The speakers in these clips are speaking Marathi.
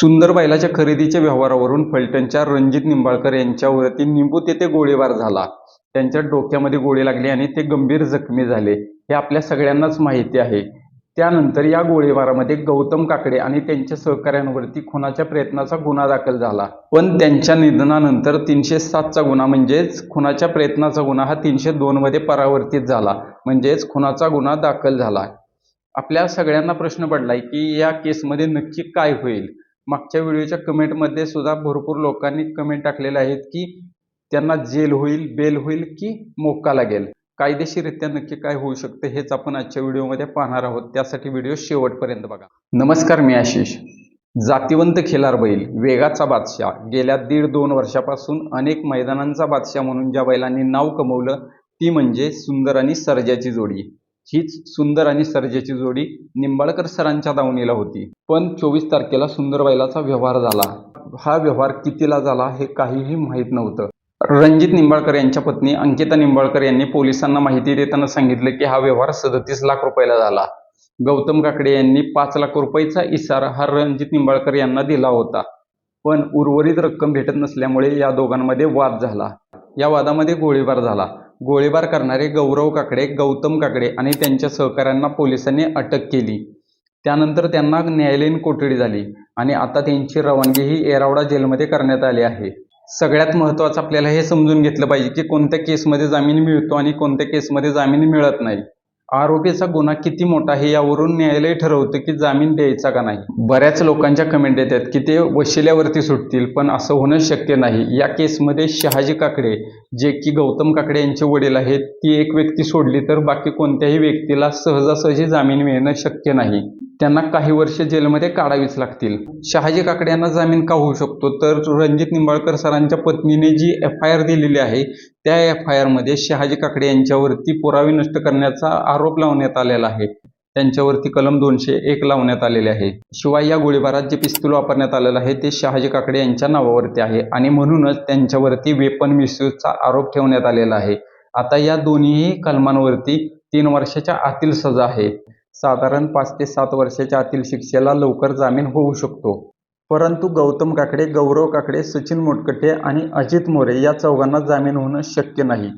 सुंदर बैलाच्या खरेदीच्या व्यवहारावरून फलटणच्या रणजित निंबाळकर यांच्यावरती निंबूत येथे गोळीबार झाला. त्यांच्या डोक्यामध्ये गोळी लागली आणि ते गंभीर जखमी झाले. हे आपल्या सगळ्यांनाच माहिती आहे. त्यानंतर या गोळीबारामध्ये गौतम काकडे आणि त्यांच्या सहकाऱ्यांवरती खुनाच्या प्रयत्नाचा गुन्हा दाखल झाला. पण त्यांच्या निधनानंतर तीनशे सातचा गुन्हा म्हणजेच खुनाच्या प्रयत्नाचा गुन्हा हा तीनशे दोनमध्ये परावर्तित झाला. म्हणजेच खुनाचा गुन्हा दाखल झाला. आपल्या सगळ्यांना प्रश्न पडलाय की या केसमध्ये नक्की काय होईल? मागच्या व्हिडिओच्या कमेंटमध्ये सुद्धा भरपूर लोकांनी कमेंट टाकलेले आहेत की त्यांना जेल होईल बेल होईल की मोक्का लागेल कायदेशीररित्या नक्की काय होऊ शकतं हेच आपण आजच्या व्हिडिओमध्ये पाहणार आहोत. त्यासाठी व्हिडिओ शेवटपर्यंत बघा. नमस्कार मी आशिष. जातिवंत खिलार बैल वेगाचा बादशाह. गेल्या दीड दोन वर्षापासून अनेक मैदानांचा बादशाह म्हणून ज्या बैलांनी नाव कमवलं ती म्हणजे सुंदर आणि सर्जाची जोडी. हीच सुंदर आणि सर्जेची जोडी निंबाळकर सरांच्या दावणीला होती. पण चोवीस तारखेला सुंदर बैलाचा व्यवहार झाला. हा व्यवहार कितीला झाला हे काहीही माहीत नव्हतं. रणजित निंबाळकर यांच्या पत्नी अंकिता निंबाळकर यांनी पोलिसांना माहिती देताना सांगितलं की हा व्यवहार सदतीस लाख रुपयाला झाला. गौतम काकडे यांनी पाच लाख रुपयाचा इशारा हा रणजित निंबाळकर यांना दिला होता. पण उर्वरित रक्कम भेटत नसल्यामुळे या दोघांमध्ये वाद झाला. या वादामध्ये गोळीबार झाला. गोळीबार करणारे गौरव काकडे गौतम काकडे आणि त्यांच्या सहकाऱ्यांना पोलिसांनी अटक केली. त्यानंतर त्यांना न्यायालयीन कोठडी झाली आणि आता त्यांची रवानगी ही येरावडा जेलमध्ये करण्यात आली आहे. सगळ्यात महत्त्वाचं आपल्याला हे समजून घेतलं पाहिजे की कोणत्या केसमध्ये जामीन मिळतो आणि कोणत्या केसमध्ये जामीन मिळत नाही. आरोपीचा गुन्हा किती मोठा आहे यावरून न्यायालय ठरवतं की जामीन द्यायचा का नाही. बऱ्याच लोकांच्या कमेंट येतात की ते वशिल्यावरती सुटतील पण असं होणं शक्य नाही. या केसमध्ये शहाजी काकडे जे की गौतम काकडे यांचे वडील आहेत ती एक व्यक्ती सोडली तर बाकी कोणत्याही व्यक्तीला सहजासहजी जामीन मिळणं शक्य नाही. त्यांना काही वर्ष जेलमध्ये काढावीच लागतील. शहाजी काकडे यांना जामीन का होऊ शकतो? तर रणजित निंबाळकर सरांच्या पत्नीने जी एफ आय आर दिलेली आहे त्या एफ आय आरमध्ये शहाजी काकडे यांच्यावरती पुरावे नष्ट करण्याचा आरोप लावण्यात आलेला आहे. त्यांच्यावरती कलम दोनशे एक लावण्यात आलेले आहे. शिवाय या गोळीबारात जे पिस्तूल वापरण्यात आलेलं आहे ते शहाजी काकडे यांच्या नावावरती आहे आणि म्हणूनच त्यांच्यावरती वेपन मिसयूजचा आरोप ठेवण्यात आलेला आहे. आता या दोन्ही कलमांवरती तीन वर्षाच्या आतील सजा आहे. साधारण पाच ते सात वर्षाच्या आतील शिक्षेला लवकर जामीन होऊ शकतो. परंतु गौतम काकडे गौरव काकडे सचिन मोटकटे आणि अजित मोरे या चौघांना जामीन होणं शक्य नाही.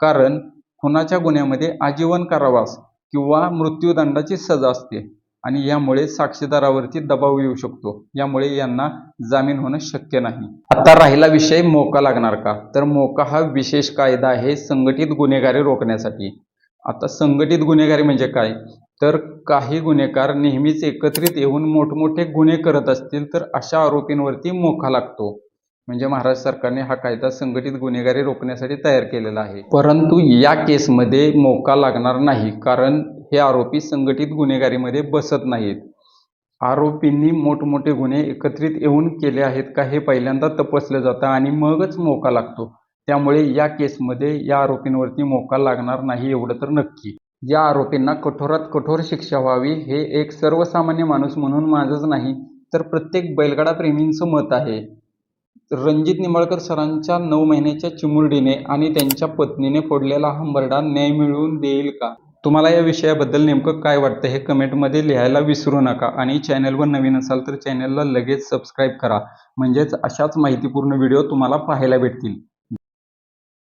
कारण खुनाच्या गुन्ह्यामध्ये आजीवन कारावास किंवा मृत्यूदंडाची सजा असते आणि यामुळे साक्षीदारावरती दबाव येऊ शकतो. यामुळे यांना जामीन होणं शक्य नाही. आता राहिला विषय मोका लागणार का? तर मोका हा विशेष कायदा आहे संघटित गुन्हेगारी रोखण्यासाठी. आता संघटित गुन्हेगारी म्हणजे काय? तर काही गुन्हेगार नेहमीच एकत्रित येऊन मोठमोठे गुन्हे करत असतील तर अशा आरोपींवरती मोका लागतो. म्हणजे महाराष्ट्र सरकारने हा कायदा संघटित गुन्हेगारी रोखण्यासाठी तयार केलेला आहे. परंतु या केसमध्ये मोका लागणार नाही कारण हे आरोपी संघटित गुन्हेगारीमध्ये बसत नाहीत. आरोपींनी मोठमोठे गुन्हे एकत्रित येऊन केले आहेत का हे पहिल्यांदा तपासलं जातं आणि मगच मोका लागतो. त्यामुळे या केसमध्ये या आरोपींवरती मोका लागणार नाही एवढं तर नक्की. या आरोपींना कठोरात कठोर शिक्षा व्हावी हे एक सर्वसामान्य माणूस म्हणून माझंच नाही तर प्रत्येक बैलगाडा प्रेमींचं मत आहे. रणजित निंबाळकर सरांच्या नऊ महिन्याच्या चिमुरडीने आणि त्यांच्या पत्नीने फोडलेला हा मरडा न्याय मिळवून देईल का? तुम्हाला या विषयाबद्दल नेमकं काय वाटतं हे कमेंटमध्ये लिहायला विसरू नका आणि चॅनलवर नवीन असाल तर चॅनलला लगेच सबस्क्राईब करा. म्हणजेच अशाच माहितीपूर्ण व्हिडिओ तुम्हाला पाहायला भेटतील.